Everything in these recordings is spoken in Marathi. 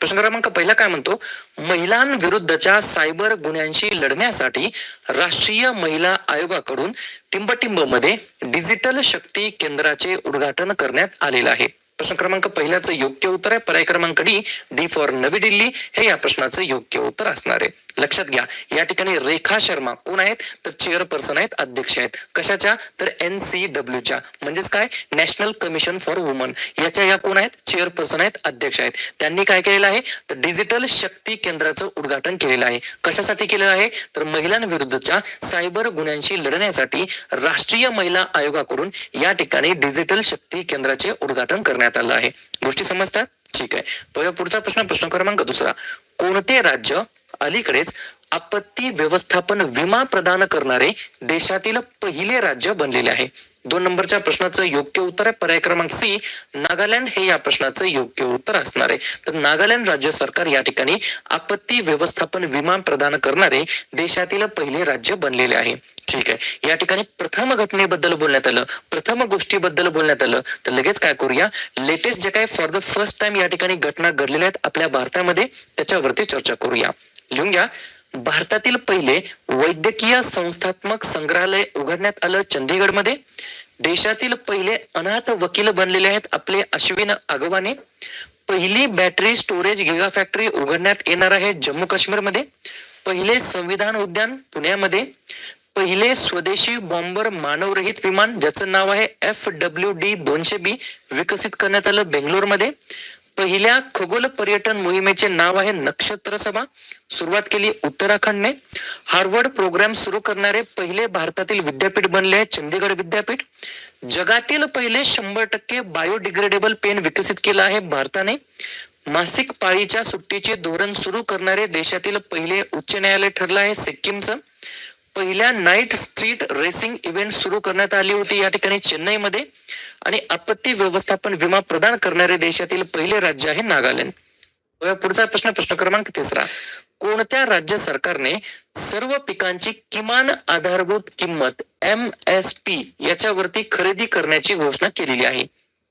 प्रश्न क्रमांक पहिला काय म्हणतो? महिलांविरुद्धच्या सायबर गुन्ह्यांशी लढण्यासाठी राष्ट्रीय महिला आयोगाकडून टिंबटिंबमध्ये डिजिटल शक्ती केंद्राचे उद्घाटन करण्यात आलेलं आहे. प्रश्न क्रमांक पहिल्याचं योग्य उत्तर आहे. पर्याय क्रमांक डी डी फॉर नवी दिल्ली. हे या प्रश्नाचं योग्य उत्तर असणार आहे. लक्षात घ्या. या ठिकाणी रेखा शर्मा. कोण आहेत? तर चेअरपर्सन आहेत अध्यक्ष आहेत. कशाच्या? तर एन सी डब्ल्यूच्या म्हणजेच काय? नॅशनल कमिशन फॉर वुमन याच्या या कोण आहेत? चेअरपर्सन आहेत अध्यक्ष आहेत. त्यांनी काय केलेलं आहे? तर डिजिटल शक्ती केंद्राचं उद्घाटन केलेलं आहे. कशासाठी केलेलं आहे? तर महिलांविरुद्धच्या सायबर गुन्ह्यांशी लढण्यासाठी राष्ट्रीय महिला आयोगाकडून या ठिकाणी डिजिटल शक्ती केंद्राचे उद्घाटन करण्यात आलं आहे. गोष्टी समजतात? ठीक आहे. पुढचा प्रश्न प्रश्न क्रमांक दुसरा. कोणते राज्य अलीकडेच आपत्ती व्यवस्थापन विमा प्रदान करणारे देशातील पहिले राज्य बनलेले आहे. दोन नंबरच्या प्रश्नाचं योग्य उत्तर आहे. पर्याय क्रमांक सी नागालँड हे या प्रश्नाचं योग्य उत्तर असणार आहे. तर नागालँड राज्य सरकार या ठिकाणी आपत्ती व्यवस्थापन विमा प्रदान करणारे देशातील पहिले राज्य बनलेले आहे. ठीक आहे. या ठिकाणी प्रथम घटनेबद्दल बोलण्यात आलं. प्रथम गोष्टीबद्दल बोलण्यात आलं. तर लगेच काय करूया? लेटेस्ट जे काय फॉर द फर्स्ट टाइम या ठिकाणी घटना घडलेल्या आहेत आपल्या भारतामध्ये त्याच्यावरती चर्चा करूया. लिहून घ्या. भारतातील पहिले वैद्यकीय संस्थात्मक संग्रहालय उघडण्यात आलं चंदीगडमध्ये. देशातील पहिले अनाथ वकील बनलेले आहेत आपले अश्विन आगवाने. पहिली बॅटरी स्टोरेज गिगा फॅक्टरी उघडण्यात येणार आहे जम्मू काश्मीरमध्ये पहिले संविधान उद्यान पुण्यामध्ये. पहिले स्वदेशी बॉम्बर मानवरहित विमान ज्याचं नाव आहे एफ डब्ल्यू डी दोनशे बी विकसित करण्यात आलं बेंगलोरमध्ये पहिल्या खगोल पर्यटन मोहिमेचे नाव आहे नक्षत्र सभा. सुरुवात केली उत्तराखंडने. हार्वर्ड प्रोग्राम सुरू करणारे पहिले भारतातील विद्यापीठ बनले आहे चंदीगड विद्यापीठ. जगातील पहिले शंभर टक्के बायोडिग्रेडेबल पेन विकसित केलं आहे भारताने. मासिक पाळीच्या सुट्टीचे धोरण सुरू करणारे देशातील पहिले उच्च न्यायालय ठरलं आहे सिक्कीमचं. पहिल्या नाईट स्ट्रीट रेसिंग इव्हेंट सुरू करण्यात आली होती या ठिकाणी चेन्नईमध्ये. आणि आपत्ती व्यवस्थापन विमा प्रदान करणारे देशातील पहिले राज्य आहे नागालँड. पुढचा प्रश्न प्रश्न क्रमांक तिसरा. कोणत्या राज्य सरकारने सर्व पिकांची किमान आधारभूत किंमत एम एस पी याच्यावरती खरेदी करण्याची घोषणा केलेली आहे?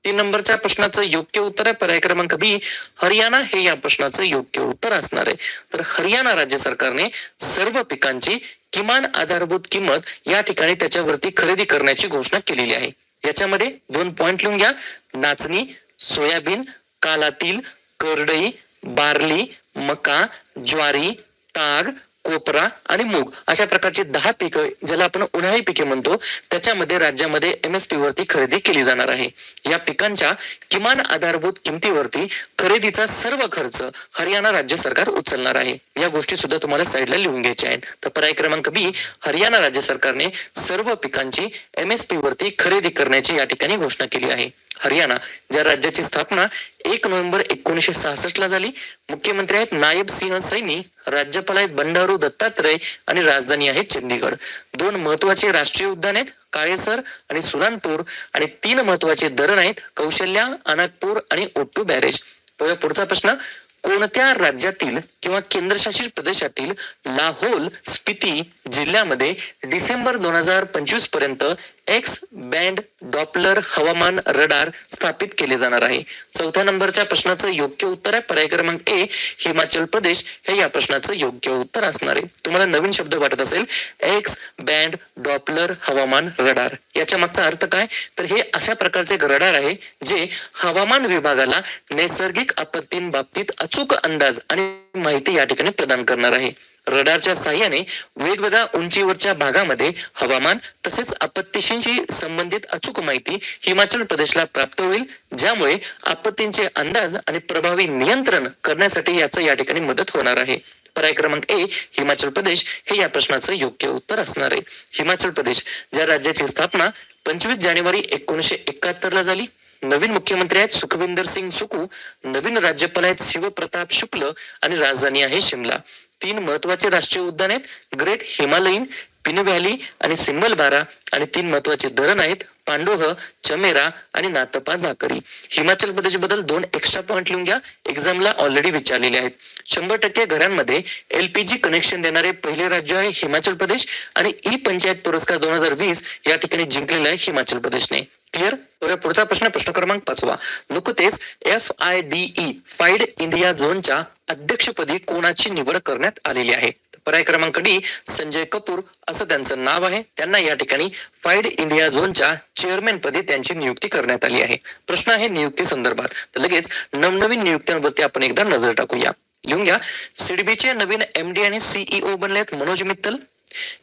तीन नंबरच्या प्रश्नाचं योग्य उत्तर आहे. पर्याय क्रमांक बी हरियाणा हे या प्रश्नाचं योग्य उत्तर असणार आहे. तर हरियाणा राज्य सरकारने सर्व पिकांची किमान आधारभूत किंमत या ठिकाणी त्याच्यावरती खरेदी करण्याची घोषणा केलेली आहे. याच्यामध्ये दोन पॉइंट लिहून घ्या. नाचणी सोयाबीन कालातील करडई बार्ली मका ज्वारी ताग कोपरा आणि मूग अशा प्रकारची दहा पिकं ज्याला आपण उन्हाळी पिके म्हणतो त्याच्यामध्ये राज्यामध्ये एमएसपी वरती खरेदी केली जाणार आहे. या पिकांच्या किमान आधारभूत किमतीवरती खरेदीचा सर्व खर्च हरियाणा राज्य सरकार उचलणार आहे. या गोष्टी सुद्धा तुम्हाला साईडला लिहून घ्यायच्या आहेत. तर पर्याय क्रमांक बी हरियाणा राज्य सरकारने सर्व पिकांची एमएसपी वरती खरेदी करण्याची या ठिकाणी घोषणा केली आहे. हरियाणा ज्या राज्याची स्थापना एक नोव्हेंबर एकोणीसशे सहासष्ट ला झाली. मुख्यमंत्री आहेत नायब सिंह सैनी राज्यपाल आहेत बंडारू दत्तात्रय आणि राजधानी आहे चंदीगड. दोन महत्त्वाचे राष्ट्रीय उद्यान आहेत काळेसर आणि सुनानपूर आणि तीन महत्त्वाचे धरण आहेत कौशल्या अनागपूर आणि ओट्टू बॅरेज. पुढचा प्रश्न कोणत्या राज्यातील किंवा केंद्रशासित प्रदेशातील लाहोल स्पिती जिल्ह्यामध्ये डिसेंबर दोन हजार पंचवीसपर्यंत एक्स बँड डॉपलर हवामान रडार स्थापित केले जाणार आहे. चौथ्या नंबरच्या प्रश्नाचं योग्य उत्तर आहे. पर्याय क्रमांक ए हिमाचल प्रदेश हे या प्रश्नाचं योग्य उत्तर असणार आहे. तुम्हाला नवीन शब्द वाटत असेल एक्स बँड डॉपलर हवामान रडार. याच्या मागचा अर्थ काय? तर हे अशा प्रकारचे एक रडार आहे जे हवामान विभागाला नैसर्गिक आपत्तींबाबतीत अचूक अंदाज आणि माहिती या ठिकाणी प्रदान करणार आहे. रडारच्या साह्याने वेगवेगळ्या उंचीवरच्या भागामध्ये हवामान तसेच आपत्तीशी संबंधित अचूक माहिती हिमाचल प्रदेशला प्राप्त होईल ज्यामुळे आपत्तींचे अंदाज आणि प्रभावी नियंत्रण करण्यासाठी याचं या ठिकाणी मदत होणार आहे. पर्याय क्रमांक ए हिमाचल प्रदेश हे या प्रश्नाचं योग्य उत्तर असणार आहे. हिमाचल प्रदेश ज्या राज्याची स्थापना पंचवीस जानेवारी एकोणीशे एकाहत्तर ला झाली. नवीन मुख्यमंत्री आहेत सुखविंदर सिंग सुकू नवीन राज्यपाल आहेत शिवप्रताप शुक्ल आणि राजधानी आहे शिमला. तीन महत्त्वाचे राष्ट्रीय उद्यान आहेत. ग्रेट हिमालयीन पिन व्हॅली आणि सिंबल बारा आणि तीन महत्त्वाचे धरण आहेत. पांडोह चमेरा आणि नातपा झाकरी. हिमाचल प्रदेशबद्दल दोन एक्स्ट्रा पॉइंट लिहून घ्या. एक्झामला ऑलरेडी विचारलेले आहेत. शंभर टक्के घरांमध्ये एलपीजी कनेक्शन देणारे पहिले राज्य आहे हिमाचल प्रदेश. आणि ई पंचायत पुरस्कार दोन हजार वीस या ठिकाणी जिंकलेला आहे हिमाचल प्रदेशने. क्लिअर पुढचा प्रश्न प्रश्न क्रमांक पाचवा. नुकतेच F I D E FIDE India झोनच्या अध्यक्षपदी कोणाची निवड करण्यात आलेली आहे? पर्याय क्रमांक डी संजय कपूर असं त्यांचं नाव आहे. त्यांना या ठिकाणी फाईड इंडिया झोनच्या चेअरमॅन पदी त्यांची नियुक्ती करण्यात आली आहे. प्रश्न आहे नियुक्ती संदर्भात. तर लगेच नवनवीन नियुक्त्यांवरती आपण एकदा नजर टाकूया. लिहून घ्या. सिडबीचे नवीन एमडी आणि सीईओ बनलेत मनोज मित्तल.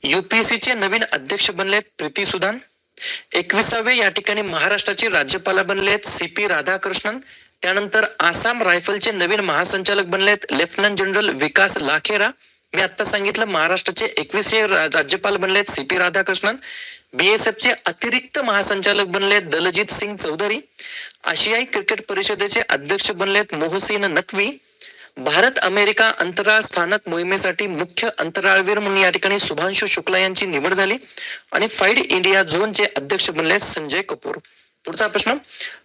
युपीएससीचे नवीन अध्यक्ष बनलेत प्रीती सुदान. एकविसावे या ठिकाणी महाराष्ट्राचे राज्यपाल बनलेत सी पी राधाकृष्णन. त्यानंतर आसाम रायफलचे नवीन महासंचालक बनलेत लेफ्टनंट जनरल विकास लाखेरा. मी आता सांगितलं महाराष्ट्राचे एकवीसशे राज्यपाल बनलेत सी पी राधाकृष्णन. बीएसएफ चे अतिरिक्त महासंचालक बनलेत दलजीत सिंग चौधरी. आशियाई क्रिकेट परिषदेचे अध्यक्ष बनलेत मोहसिन नकवी. भारत अमेरिका अंतराळ स्थानक मोहिमेसाठी मुख्य अंतराळवीर म्हणून या ठिकाणी शुभांशु शुक्ला यांची निवड झाली. आणि फाईड इंडिया झोनचे अध्यक्ष बनले संजय कपूर. पुढचा प्रश्न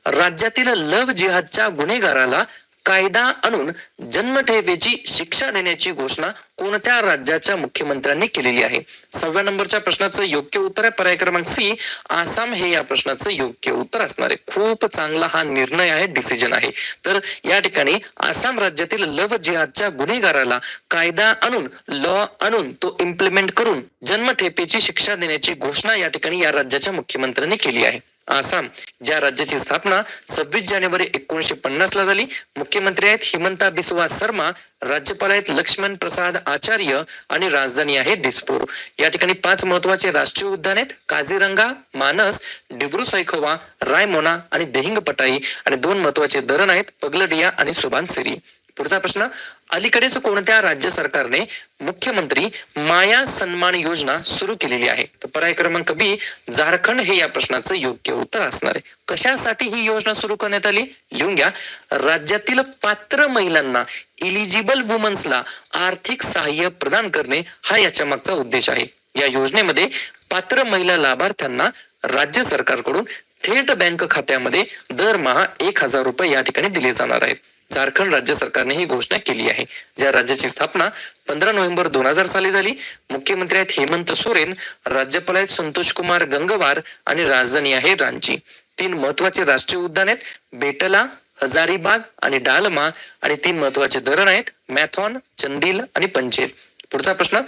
राज्यातील लव जिहादच्या गुन्हेगाराला कायदा आणून जन्मठेपेची शिक्षा देण्याची घोषणा कोणत्या राज्याच्या मुख्यमंत्र्यांनी केलेली आहे? सहाव्या नंबरच्या प्रश्नाचं योग्य उत्तर आहे पर्याय क्रमांक सी. आसाम हे या प्रश्नाचं योग्य उत्तर असणार आहे. खूप चांगला हा निर्णय आहे डिसिजन आहे. तर या ठिकाणी आसाम राज्यातील लव जिहादच्या गुन्हेगाराला कायदा आणून लॉ आणून तो इम्प्लिमेंट करून जन्मठेपेची शिक्षा देण्याची घोषणा या ठिकाणी या राज्याच्या मुख्यमंत्र्यांनी केली आहे. आसाम ज्या राज्याची स्थापना सव्वीस जानेवारी एकोणीशे पन्नास ला झाली. मुख्यमंत्री आहेत हिमंता बिस्वा शर्मा राज्यपाल आहेत लक्ष्मण प्रसाद आचार्य आणि राजधानी आहे दिसपूर. या ठिकाणी पाच महत्त्वाचे राष्ट्रीय उद्यान आहेत. काझीरंगा मानस डिब्रू सैखोवा रायमोना आणि देहिंग पटाई आणि दोन महत्त्वाचे धरण आहेत पगलडिया आणि सुबानसिरी पुढचा प्रश्न अलीकडेच कोणत्या राज्य सरकारने मुख्यमंत्री माया सन्मान योजना सुरू केलेली आहे? तर पर्याय क्रमांक बी झारखंड हे या प्रश्नाचं योग्य उत्तर असणार आहे. कशासाठी ही योजना सुरू करण्यात आली? लिहून घ्या. राज्यातील पात्र महिलांना इलिजिबल वुमन्सला आर्थिक सहाय्य प्रदान करणे हा याच्या मागचा उद्देश आहे. या योजनेमध्ये पात्र महिला लाभार्थ्यांना राज्य सरकारकडून थेट बँक खात्यामध्ये दरमहा एक हजार रुपये या ठिकाणी दिले जाणार आहेत. झारखंड राज्य सरकारने ही घोषणा केली आहे. ज्या राज्याची स्थापना पंधरा नोव्हेंबर दोन हजार साली झाली. मुख्यमंत्री आहेत हेमंत सोरेन राज्यपाल आहेत संतोष कुमार गंगवार आणि राजधानी आहे रांची. तीन महत्त्वाचे राष्ट्रीय उद्यान आहेत बेटला हजारीबाग आणि डालमा. आणि तीन महत्त्वाचे धरण आहेत मॅथॉन चंदील आणि पंचेल पुढचा प्रश्न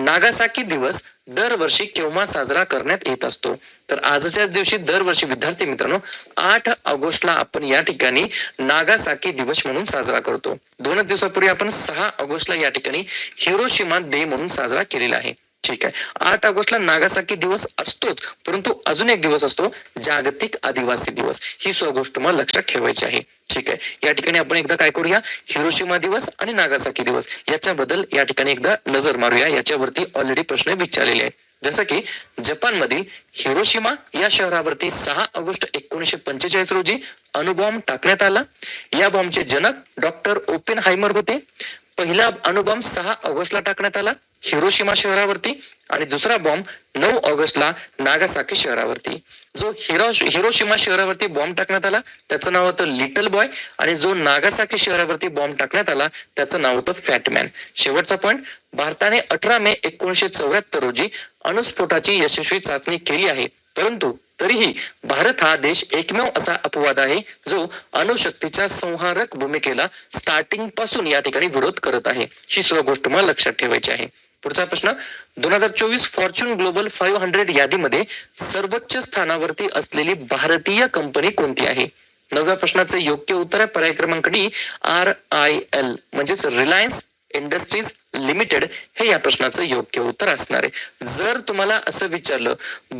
नागासाकी दिवस दरवर्षी केव्हा साजरा करण्यात येत असतो? तर आजच्याच दिवशी दरवर्षी विद्यार्थी मित्रांनो आठ ऑगस्टला आपण या ठिकाणी नागासाकी दिवस म्हणून साजरा करतो. दोनच दिवसापूर्वी आपण सहा ऑगस्टला या ठिकाणी हिरोशिमा डे म्हणून साजरा केलेला आहे. ठीक आहे. आठ ऑगस्टला नागासाकी दिवस असतोच परंतु अजून एक दिवस असतो जागतिक आदिवासी दिवस. ही सो गोष्ट मला लक्षात ठेवायची आहे. ठीक आहे. या ठिकाणी आपण एकदा काय करूया? हिरोशिमा दिवस आणि नागासाकी दिवस. याच्याबद्दल या ठिकाणी एकदा नजर मारूया. याच्यावरती ऑलरेडी प्रश्न विचारलेले आहेत. जसं की जपान मधील हिरोशिमा या शहरावरती सहा ऑगस्ट एकोणीशे पंचेचाळीस रोजी अणुबॉम्ब टाकण्यात आला. या बॉम्बचे जनक डॉक्टर ओपेन हायमर होते. पहिला अणुबॉम्ब सहा ऑगस्टला टाकण्यात आला. हिरोशिमा शहरावरती आणि दुसरा बॉम्ब नऊ ऑगस्टला नागासाकी शहरावरती. जो हिरो हिरोशिमा शहरावरती बॉम्ब टाकण्यात आला त्याचं नाव होतं लिटल बॉय आणि जो नागासाकी शहरावरती बॉम्ब टाकण्यात आला त्याचं नाव होतं फॅटमॅन शेवटचा पॉईंट भारताने अठरा मे एकोणीशे चौऱ्याहत्तर रोजी अणुस्फोटाची यशस्वी चाचणी केली आहे. परंतु तरीही भारत हा देश एकमेव असा अपवाद आहे जो अणुशक्तीच्या संहारक भूमिकेला स्टार्टिंगपासून या ठिकाणी विरोध करत आहे. ही सुद्धा गोष्ट मला लक्षात ठेवायची आहे. पुढचा प्रश्न दोन हजार चोवीस फॉर्च्यून ग्लोबल फाईव्ह हंड्रेड यादीमध्ये सर्वोच्च स्थानावरती असलेली भारतीय कंपनी कोणती आहे? नवव्या प्रश्नाचं योग्य उत्तर आहे पर्याय क्रमांक डी आर आय एल म्हणजेच रिलायन्स इंडस्ट्रीज लिमिटेड हे या प्रश्नाचं योग्य उत्तर असणार आहे. जर तुम्हाला असं विचारलं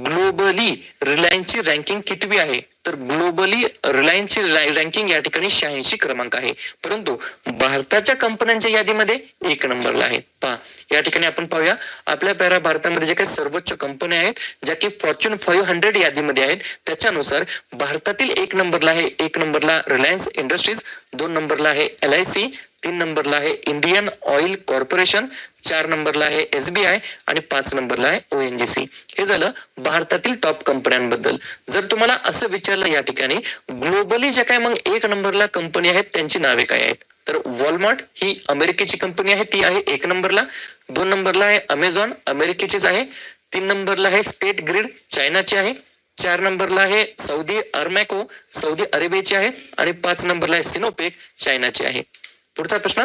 ग्लोबली रिलायन्सची रँकिंग कितवी आहे? तर ग्लोबली रिलायन्सची रँकिंग या ठिकाणी शहाऐंशी क्रमांक आहे. परंतु भारताच्या कंपन्यांच्या यादीमध्ये एक नंबरला आहे. पहा या ठिकाणी आपण पाहूया. आपल्या पॅरा भारतामध्ये जे काही सर्वोच्च कंपन्या आहेत ज्या की फॉर्च्यून फाईव्ह हंड्रेड यादीमध्ये आहेत त्याच्यानुसार भारतातील एक नंबरला आहे एक नंबरला रिलायन्स इंडस्ट्रीज दोन नंबरला आहे एल आय सी तीन नंबरला आहे इंडियन ऑइल कॉर्पोरेशन चार नंबरला आहे एसबीआय आणि पाच नंबरला आहे ओ एन जी सी. हे झालं भारतातील टॉप कंपन्यांबद्दल. जर तुम्हाला असं विचारलं या ठिकाणी ग्लोबली ज्या काय मग एक नंबरला कंपनी आहेत त्यांची नावे काय आहेत? तर वॉलमार्ट ही अमेरिकेची कंपनी आहे ती आहे एक नंबरला. दोन नंबरला आहे अमेझॉन अमेरिकेचीच आहे. तीन नंबरला आहे स्टेट ग्रिड चायनाची आहे. चार नंबरला आहे सौदी अरमॅको सौदी अरेबियाची आहे. आणि पाच नंबरला आहे सिनोपेक चायनाची आहे. पुढचा प्रश्न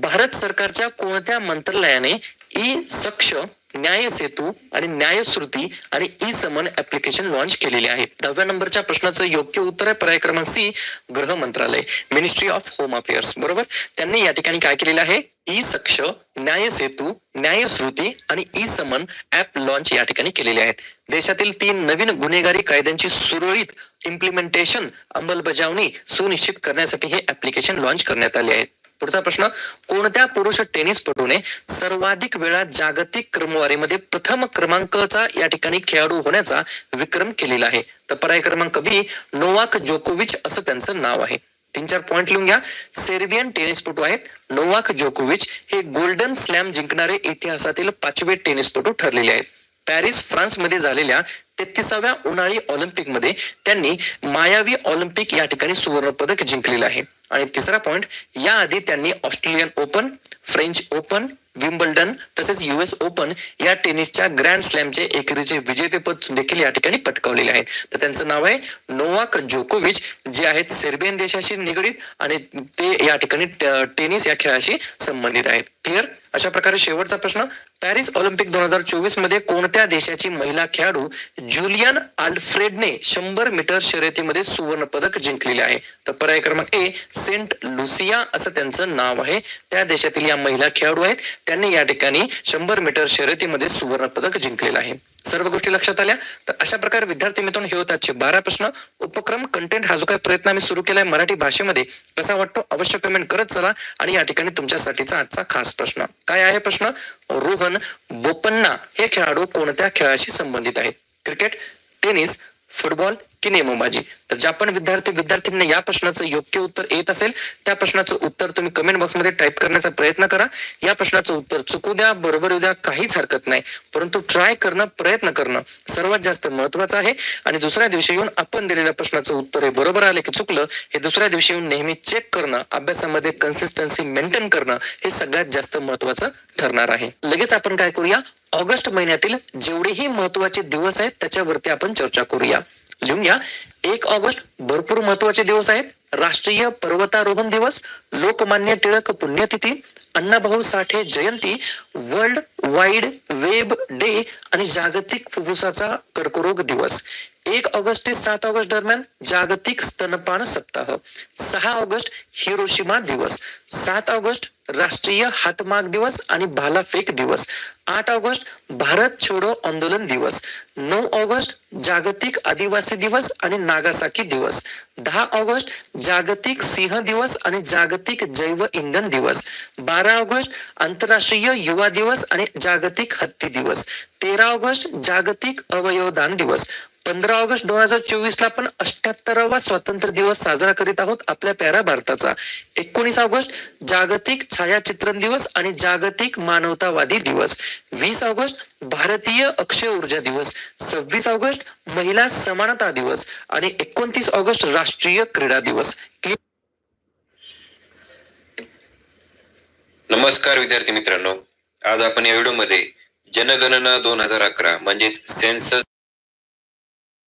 भारत सरकारच्या कोणत्या मंत्रालयाने ई सक्ष न्याय सेतू आणि न्यायश्रुती आणि ई समन ऍप्लिकेशन लॉन्च केलेले आहे दहाव्या नंबरच्या प्रश्नाचं योग्य उत्तर आहे पर्याय क्रमांक सी गृह मंत्रालय मिनिस्ट्री ऑफ होम अफेअर्स बरोबर? त्यांनी या ठिकाणी काय केलेलं आहे? ई सक्ष न्याय सेतू न्यायश्रुती आणि ई समन ऍप लॉन्च या ठिकाणी केलेले आहेत. देशातील तीन नवीन गुन्हेगारी कायद्यांची सुरळीत इम्प्लिमेंटेशन अंमलबजावणी सुनिश्चित करण्यासाठी हे ऍप्लिकेशन लॉन्च करण्यात आले आहेत. पुढचा प्रश्न कोणत्या पुरुष टेनिसपटूने सर्वाधिक वेळा जागतिक क्रमवारीमध्ये प्रथम क्रमांकाचा या ठिकाणी खेळाडू होण्याचा विक्रम केलेला आहे? तर पर्याय क्रमांक बी नोवाक जोकोविच असं त्यांचं नाव आहे. तीन चार पॉइंट लिहून घ्या. सेर्बियन टेनिसपटू आहेत. नोवाक जोकोविच हे गोल्डन स्लॅम जिंकणारे इतिहासातील पाचवे टेनिसपटू ठरलेले आहेत. पॅरिस फ्रान्समध्ये झालेल्या तेहतीसाव्या उन्हाळी ऑलिम्पिकमध्ये त्यांनी मायावी ऑलिम्पिक या ठिकाणी सुवर्ण पदक जिंकलेलं आहे. आणि तिसरा पॉईंट याआधी त्यांनी Australian Open French Open Wimbledon तसेच युएस ओपन या टेनिसच्या ग्रँड स्लॅमचे एकेरीचे विजेतेपद देखील या ठिकाणी पटकावलेले आहेत. तर त्यांचं नाव आहे नोवाक जोकोविच जे आहेत सेर्बियन देशाशी निगडीत आणि ते या ठिकाणी टेनिस या खेळाशी संबंधित आहेत. क्लिअर अशा प्रकारे शेवटचा प्रश्न पॅरिस ऑलिम्पिक दोन हजार चोवीसमध्ये कोणत्या देशाची महिला खेळाडू ज्युलियन आल्फ्रेडने शंभर मीटर शर्यतीमध्ये सुवर्ण पदक जिंकलेले आहे? तर पर्याय क्रमांक ए सेंट लुसिया असं त्यांचं नाव आहे. त्या देशातील या महिला खेळाडू आहेत त्यांनी या ठिकाणी शंभर मीटर शर्यतीमध्ये सुवर्ण पदक जिंकलेलं आहे. सर्व गोष्टी लक्षात आल्या? तर अशा प्रकारे विद्यार्थी मित्रांनो हे होतात बारा प्रश्न. उपक्रम कंटेंट हा जो काही प्रयत्न आम्ही सुरू केलाय मराठी भाषेमध्ये कसा वाटतो अवश्य कमेंट करत चला आणि या ठिकाणी तुमच्यासाठीचा आजचा खास प्रश्न. काय आहे प्रश्न? रोहन बोपन्ना हे खेळाडू कोणत्या खेळाशी संबंधित आहेत? क्रिकेट टेनिस फुटबॉल की नेमबाजी तर ज्या पण विद्यार्थी विद्यार्थ्यांना या प्रश्नाचं योग्य उत्तर येत असेल त्या प्रश्नाचं उत्तर तुम्ही कमेंट बॉक्समध्ये टाईप करण्याचा प्रयत्न करा. या प्रश्नाचं उत्तर चुकू द्या बरोबर येऊ द्या काहीच हरकत नाही. परंतु ट्राय करणं प्रयत्न करणं सर्वात जास्त महत्वाचं आहे. आणि दुसऱ्या दिवशी येऊन आपण दिलेल्या प्रश्नाचं उत्तर हे बरोबर आले की चुकलं हे दुसऱ्या दिवशी येऊन नेहमी चेक करणं अभ्यासामध्ये कन्सिस्टन्सी मेंटेन करणं हे सगळ्यात जास्त महत्वाचं ठरणार आहे. लगेच आपण काय करूया? ऑगस्ट महिन्यातील जेवढेही महत्त्वाचे दिवस आहेत त्याच्यावरती आपण चर्चा करूया. लिहून घ्या. एक ऑगस्ट भरपूर महत्त्वाचे दिवस आहेत. राष्ट्रीय पर्वतारोहण दिवस लोकमान्य टिळक पुण्यतिथी अण्णाभाऊ साठे जयंती वर्ल्ड वाईड वेब डे आणि जागतिक फुफ्फुसाचा कर्करोग दिवस. एक ऑगस्ट ते सात ऑगस्ट दरम्यान जागतिक स्तनपान सप्ताह. सहा ऑगस्ट हिरोशिमा दिवस. सात ऑगस्ट राष्ट्रीय हातमाग दिवस आणि भालाफेक दिवस. आठ ऑगस्ट भारत छोडो आंदोलन दिवस. नऊ ऑगस्ट जागतिक आदिवासी दिवस आणि नागासाकी दिवस. दहा ऑगस्ट जागतिक सिंह दिवस आणि जागतिक जैव इंधन दिवस. बारा ऑगस्ट आंतरराष्ट्रीय युवा दिवस आणि जागतिक हत्ती दिवस. तेरा ऑगस्ट जागतिक अवयवदान दिवस. पंधरा ऑगस्ट दोन हजार चोवीस ला आपण अठ्याहत्तरावा स्वातंत्र्य दिवस साजरा करीत आहोत आपल्या प्यारा भारताचा. एकोणीस ऑगस्ट जागतिक छायाचित्रण दिवस आणि जागतिक मानवतावादी दिवस. वीस ऑगस्ट भारतीय अक्षय ऊर्जा दिवस. सव्वीस ऑगस्ट महिला समानता दिवस. आणि एकोणतीस ऑगस्ट राष्ट्रीय क्रीडा दिवस. नमस्कार विद्यार्थी मित्रांनो. आज आपण या व्हिडिओमध्ये जनगणना दोन हजार अकरा म्हणजेच सेन्सस